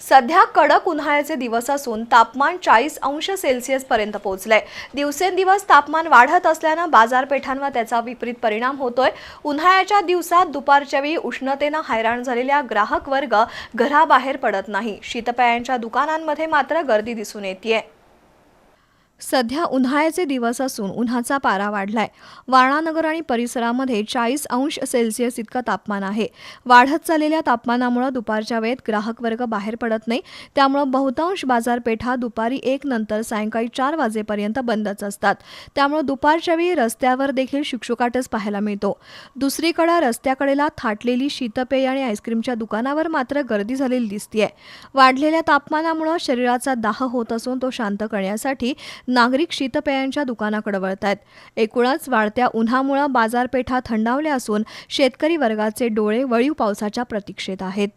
सध्या कडक उन्हाळ्याचे दिवस असून तापमान चाळीस अंश सेल्सिअस पर्यंत पोहोचलंय. दिवसेंदिवस तापमान वाढत असल्यानं बाजारपेठांवर त्याचा विपरीत परिणाम होतोय. उन्हाळ्याच्या दिवसात दुपारच्या वेळी उष्णतेनं हैराण झालेल्या ग्राहक वर्ग घराबाहेर पडत नाही. शीतपेयांच्या दुकानांमध्ये मात्र गर्दी दिसून येते सध्या उन्हाळ्याचे दिवस असून उन्हाचा पारा वाढलाय. वारणानगर आणि परिसरामध्ये चाळीस अंश सेल्सिअस इतकं तापमान आहे. वाढत चाललेल्या तापमानामुळे दुपारच्या वेळेत ग्राहक वर्ग बाहेर पडत नाही. त्यामुळे बहुतांश बाजारपेठा दुपारी एक नंतर सायंकाळी चार वाजेपर्यंत बंदच असतात. त्यामुळे दुपारच्या वेळी रस्त्यावर देखील शुकशुकाटच पाहायला मिळतो. दुसरीकडे रस्त्याकडेला थाटलेली शीतपेय आणि आईस्क्रीमच्या दुकानावर मात्र गर्दी झालेली दिसतीये. वाढलेल्या तापमानामुळे शरीराचा दाह होत असून तो शांत करण्यासाठी नागरिक शीतपेयांच्या दुकानाकडे वळत आहेत एकूणच वाढत्या उन्हामुळे बाजारपेठा थंडावल्या असून शेतकरी वर्गाचे डोळे वळीव पावसाच्या प्रतीक्षेत आहेत.